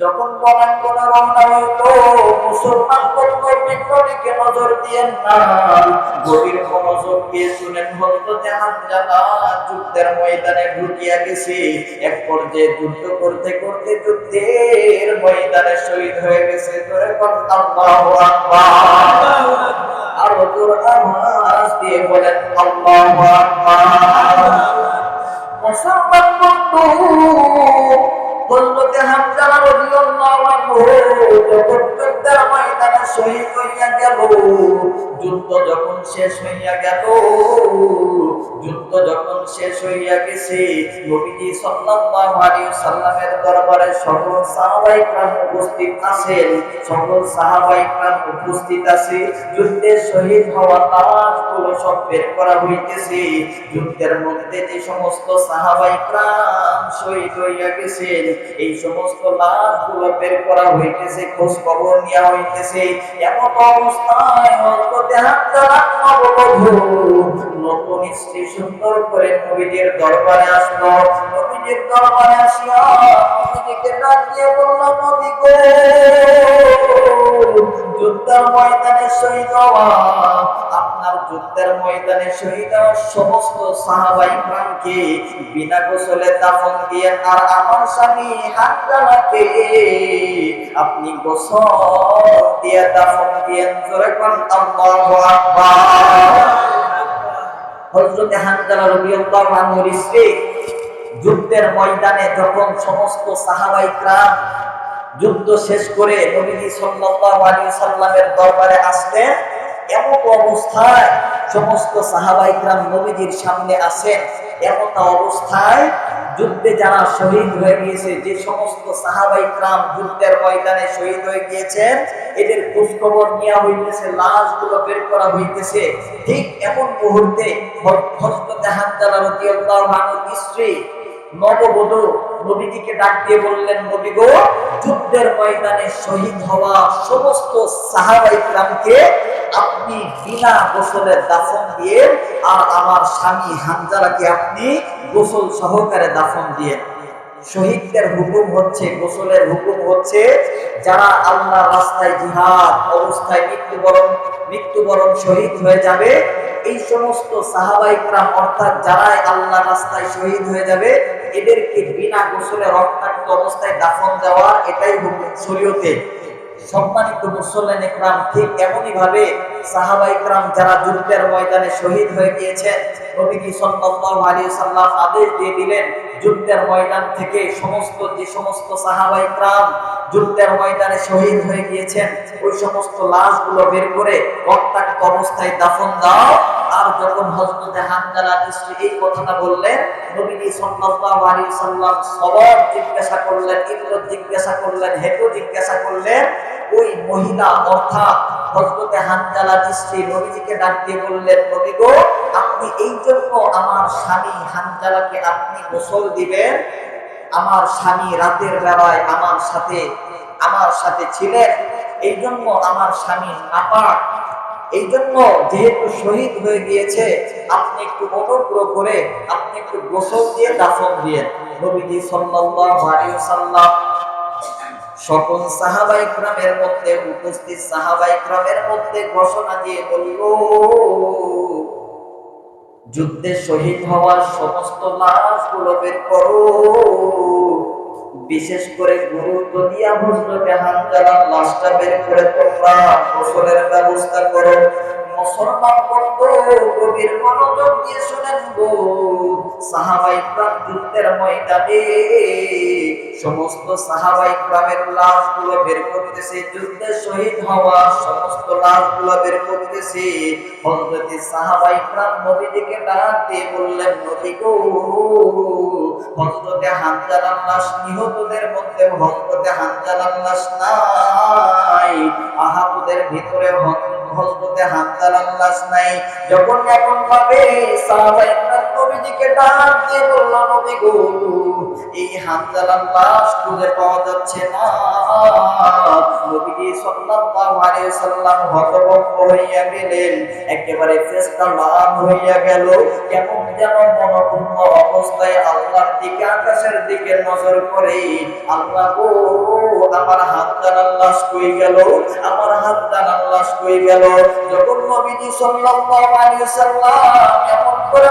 যখন রণাঙ্গনে রওনা হইতো মুসলমান বলতো বিপ্লবীকে নজর দিয়েন না? গভীর মনোযোগ দিয়ে শুনেন হজরতে হামজালা যুদ্ধের ময়দানে ঢুকিয়া গেছে। এক পর্যায়ে যুদ্ধ করতে করতে যুদ্ধের ময়দানে শহীদ হয়ে গেছে। ধরে কোন আল্লাহু আকবার। আর জোর আওয়াজ দিয়ে বলেন, আল্লাহু মুসলমান বন্ধু যখন যুদ্ধের ময়দানে শহীদ হইয়া গেল যুদ্ধ যখন শেষ হইয়া গেল যুদ্ধ যখন শেষ হইয়া গেছে নবীজি সাল্লাল্লাহু আলাইহি সাল্লামের দরবারে সকল সাহাবায়ে کرام উপস্থিত আছেন সকল সাহাবায়ে کرام উপস্থিত আছে যুদ্ধে শহীদ হওয়া লাশগুলো সব বের করা হইতেছে যুদ্ধের মধ্যে যে সমস্ত সাহাবায়ে کرام শহীদ হইয়া গেছেন এই সমস্ত লাশগুলো বের করা হইতেছে খোঁজ খবর নেওয়া হইতেছে নতুন স্ত্রী সুন্দর করে নবীজির দরবারে আসলো। নবীজির দরবারে আসিয়া নবীজিকে ডাক দিয়ে বলল, নবী ময়দানে শহীদ আপনার যুদ্ধের ময়দানে শহীদ সমস্ত সাহাবাই প্রাণকে বিনা গোসলে দাফন দিয়ে আর আমার স্বামী হাত আপনি গোসল দিয়ে দাফন দিয়েন। জোরে কোন স্ত্রী যুদ্ধের ময়দানে যখন সমস্ত সাহাবাই প্রাণ যুদ্ধ শেষ করে নবীজি সাল্লাল্লাহু আলাইহি সাল্লামের দরবারে আসতে এমন অবস্থায় সমস্ত সাহাবাইকরাম নবীজির সামনে আসেন এমন অবস্থায় যুদ্ধে যারা শহীদ হয়ে গিয়েছে, যে সমস্ত সাহাবাইকরাম যুদ্ধের ময়দানে শহীদ হয়ে গিয়েছেন, এদের খোঁজখবর নেওয়া হইতেছে লাশগুলো বের করা হইতেছে। ঠিক এমন মুহূর্তে হজরত হান্দালা রদিয়াল্লাহু আনহু স্ত্রী, নববধূ নবীজিকে ডাক দিয়ে বললেন, নবী গো, যুদ্ধের ময়দানে শহীদ হওয়া সমস্ত সাহাবাই ইকরামকে আপনি বিনা গোসলের দাফন দিয়ে আর আমার স্বামী হামজারাকে আপনি গোসল সহকারে দাফন দিয়ে শহীদদের হুকুম হচ্ছে, গোসলের হুকুম হচ্ছে যারা আল্লাহ রাস্তায় জিহাদ অবস্থায় মৃত্যুবরণ মৃত্যুবরণ শহীদ হয়ে যাবে, এই সমস্ত সাহাবাই ক্রাম অর্থাৎ যারাই আল্লাহ রাস্তায় শহীদ হয়ে যাবে, এদেরকে বিনা গোসলে রক্তাক্ত অবস্থায় দাফন দেওয়ার এটাই হুকুম শরীয়তে। সম্মানিত মুসল্লান ইকরাম ঠিক এমনই ভাবে সাহাবা ইকরাম যারা যুদ্ধের ময়দানে শহীদ হয়ে গিয়েছেন, নবীজি সাল্লাল্লাহু আদেশ দিয়ে দিলেন, যুদ্ধের ময়দান থেকে সমস্ত, যে সমস্ত সাহাবা ইকরাম যুদ্ধের ময়দানে শহীদ হয়ে গিয়েছেন, ওই সমস্ত লাশগুলো বের করে রক্তাক্ত অবস্থায় দাফন দাও। আর যখন হযরতে হানজালা স্ত্রী এই কথাটা বললেন, নবীজি সাল্লাল্লাহু আলাইহি সাল্লাম সবার জিজ্ঞাসা করলেন ইল্লত জিজ্ঞাসা করলেন হেতু জিজ্ঞাসা করলেন ওই মহিলা অর্থাৎ হযরতে হানজালা স্ত্রী নবীজিকে ডাক দিয়ে বললেন, নবী গো, আপনি এই জন্য আমার স্বামী হানজালাকে আপনি গোসল দিবেন। আমার স্বামী রাতের বেলায় আমার সাথে আমার সাথে ছিলেন। এই জন্য আমার স্বামী নাপাক। এই জন্য যেহেতু শহীদ হয়ে গিয়েছে, আপনি একটু অনুগ্রহ করে, আপনি একটু গোসল দিয়ে দাফন দিয়ে নবীজি সাল্লাল্লাহু আলাইহি ওয়াসাল্লাম সকল সাহাবাই ক্রামের মধ্যে উপস্থিত সাহাবাই ক্রামের মধ্যে ঘোষণা দিয়ে বলল, যুদ্ধে শহীদ হওয়ার সমস্ত লাশগুলো বের করো। বিশেষ করে গুরুত্ব দিয়া হজরতে হানজালার লাশটা বের করে তোমরা গোসলের ব্যবস্থা করো। মুসলমান বন্ধু বের করতেছে শহীদ হওয়া সমস্ত বের করতেছে হযরতে সাহাবাই প্রাণ নবীজিকে ডাক দিয়ে বললেন, নবী গো, হযরতে হানজালার লাশ নিহতদের মধ্যে হযরতে হানজালার লাশ নাই। আহাবুদের ভিতরে হযরতে হানজালার লাশ নাই যখন এখন পাবে প্রাণ নবীজিকে ডাক দিয়ে বলল, নবী গো, এই হানজালার লাশ খুঁজে পাওয়া যাচ্ছে না। নবীজি সাল্লাল্লাহু আলাইহি সাল্লাম হতভম্ব হইয়া গেলেন। একেবারে ফেরেশতা লাল হইয়া গেল। কেমন যেন মনপূর্ণ অবস্থায় আল্লাহর দিকে, আকাশের দিকে নজর করে, আল্লাহ গো, আমার হাত জানার লাশ কই গেল? আমার হাত জানার লাশ কই গেল? যখন নবীজি সাল্লাল্লাহু আলাইহি সাল্লাম এমন করে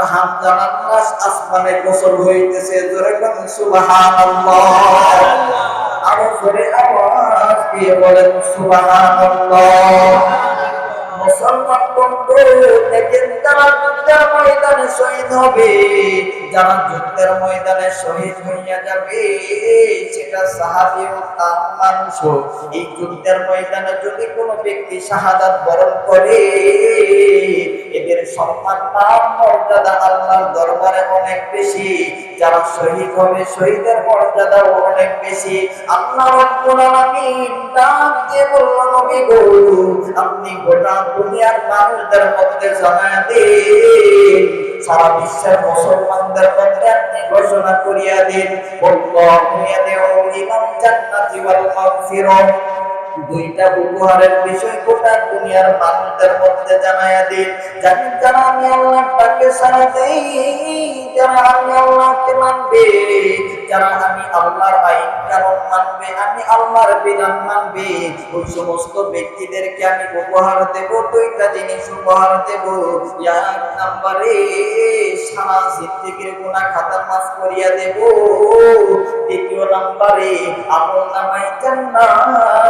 আপনার হাত জানার লাশ আসমানে গোসল হইতেছে। জোরে কোন সুবহানাল্লাহ। আরও জোরে আওয়াজ দিয়ে বলেন, সুবহানাল্লাহ। মুসলমান বন্ধু দেখেন যারা যুদ্ধের ময়দানে শহীদ হবে যারা যুদ্ধের ময়দানে শহীদ হইয়া যাবে, সেটা সাহাবি ও তার মানুষ এই যুদ্ধের ময়দানে যদি কোনো ব্যক্তি শাহাদাত বরণ করে, এদের সম্মান মর্যাদা আল্লাহর দরবারে অনেক বেশি। যারা শহীদ হবে, শহীদের মর্যাদাও অনেক বেশি। আল্লাহ আপনি গোটা দুনিয়ার মানুষদের মধ্যে জানায় দিন। সারা বিশ্বের মুসলমানদের মধ্যে আপনি ঘোষণা করিয়া দিন। আল্লাহু জান্নাতি ওয়াল দুইটা উপহারের বিষয় গোটা দুনিয়ার মানুষদের মধ্যে জানাইয়া দিন। জানেন যারা আমি আল্লাহ তাকে সারা দেই আমি আল্লাহকে মানবে। যারা আমি আল্লাহর আইন কানুন মানবে, আমি আল্লাহর বিধান মানবে, ওই সমস্ত ব্যক্তিদেরকে আমি উপহার দেব, দুইটা জিনিস উপহার দেব। এক নম্বরে সারা জিন্দিগির গুনাহ খাতা মাফ করিয়া দেব। দ্বিতীয় নম্বরে আমল নামাই জান্নাত।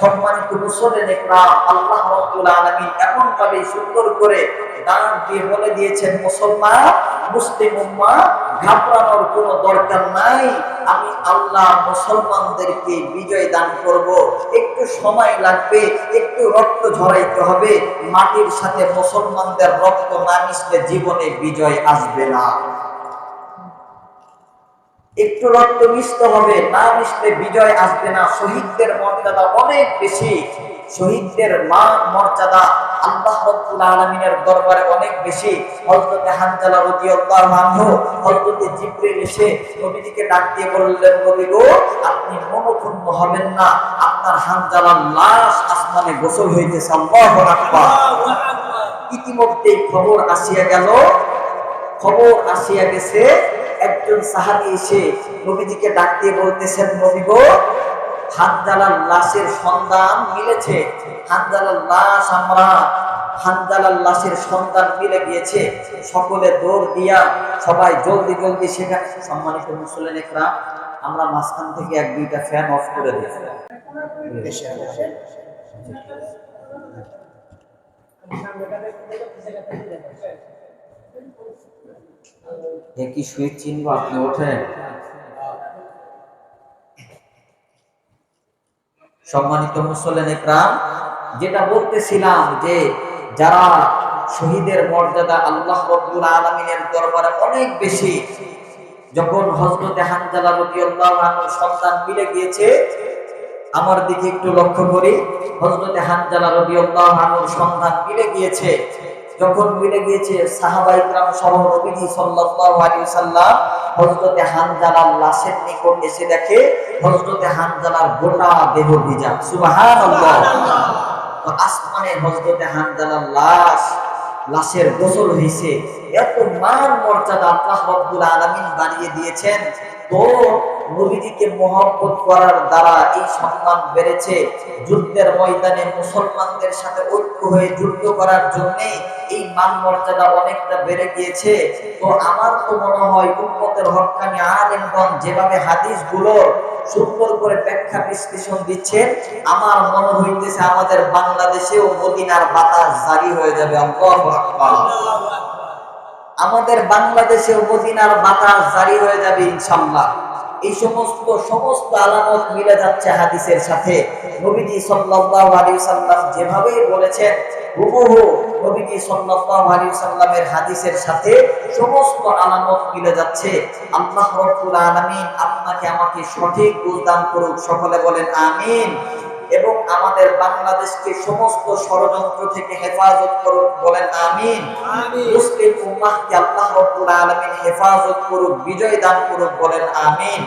সম্মানিত ইকরাম আল্লাহ রাব্বুল আলামিন এমন ভাবে সুন্দর করে দান দিয়ে বলে দিয়েছেন, মুসলমান, মুসলিম উম্মাহ, ঘাবড়ানোর কোনো দরকার নাই। আমি আল্লাহ মুসলমানদেরকে বিজয় দান করব। একটু সময় লাগবে, একটু রক্ত ঝরাইতে হবে। মাটির সাথে মুসলমানদের রক্ত না মিশলে জীবনে বিজয় আসবে না। একটু রক্ত মিষ্ট হবে না মিশলে বিজয় আসবে না। শহীদদের মর্যাদা অনেক বেশি। শহীদদের মান মর্যাদা আল্লাহ রব্বুল আলামিনের দরবারে অনেক বেশি। হযরতে হানজালা রাদিয়াল্লাহু আনহু হযরতে জিবরিল এসে নবীজিকে ডাক দিয়ে বললেন নবী গো আপনি মনোক্ষুণ্ণ হবেন না। আপনার হানজালার লাশ আসমানে গোসল হইতেছে। আল্লাহু আকবার। ইতিমধ্যেই খবর আসিয়া গেল। খবর আসিয়া গেছে একজন সাহাবী এসে নবীজিকে ডাক দিয়ে বলতেছেন, নবী গো হানজালার লাশের সন্ধান মিলেছে হানজালার লাশ আমরা হানজালার লাশের সন্ধান মিলে গিয়েছে, সকলে দৌড় দিয়া সবাই জলদি জলদি সেখানে সম্মানিত মুসলিম একরা আমরা মাঝখান থেকে এক, দুইটা ফ্যান অফ করে দিই। এ কি সুইচ চিনবো আপনি ওঠেন। সম্মানিত মুসল্লেন একরাম, যেটা বলতেছিলাম যে যারা শহীদের মর্যাদা আল্লাহ রব্বুল আলমিনের দরবারে অনেক বেশি, যখন হজরতে হানজালা আনহু সন্তান মিলে গিয়েছে, আমার দিকে একটু লক্ষ্য করি হজরতে হানজালা রাদিয়াল্লাহু আনহুর সন্তান মিলে গিয়েছে। যখন মিলে গিয়েছে সাহাবা ইকরাম সহ নবীজি সাল্লাল্লাহু আলাইহি সাল্লাম হানজালার লাশের নিকট এসে দেখে, হযরতে হানজালার গোটা দেহ ভিজা। সুবহানাল্লাহ। তো আসমানে হযরতে হানজালার লাশ, লাশের গোসল হয়েছে এত মান মর্যাদা আল্লাহ রাব্বুল আলামিন বানিয়ে দিয়েছেন। তো নবীজিকে মহব্বত করার দ্বারা এই সম্মান বেড়েছে। যুদ্ধের ময়দানে মুসলমানদের সাথে ঐক্য হয়ে যুদ্ধ করার জন্য এই মান মর্যাদা অনেকটা বেড়ে গিয়েছে। তো আমার তো মনে হয় উম্মতের হক্কানি আলেমগণ যেভাবে হাদিসগুলোর সুন্দর করে ব্যাখ্যা বিশ্লেষণ দিচ্ছেন আমার মনে হইতেছে আমাদের বাংলাদেশেও মদিনার বাতাস জারি হয়ে যাবে। আমাদের বাংলাদেশেও মদিনার বাতাস জারি হয়ে যাবে ইনশাল্লাহ এই সমস্ত সমস্ত আলামত মিলে যাচ্ছে হাদিসের সাথে। নবীজি সাল্লাল্লাহু আলাইহি সাল্লাম যেভাবে বলেছেন, হুবহু নবীজি সাল্লাল্লাহু আলাইহি সাল্লামের হাদিসের সাথে সমস্ত আলামত মিলে যাচ্ছে। আল্লাহ রাব্বুল আলামিন আপনাকে আমাকে সঠিক বুঝদান করুক, সকলে বলেন, আমিন। এবং আমাদের বাংলাদেশকে সমস্ত ষড়যন্ত্র থেকে হেফাজত করুক বলেন আমিন। মুসলিম উম্মাহকে আল্লাহ রাব্বুল আলামিন হেফাজত করুক বিজয় দান করুক বলেন আমিন।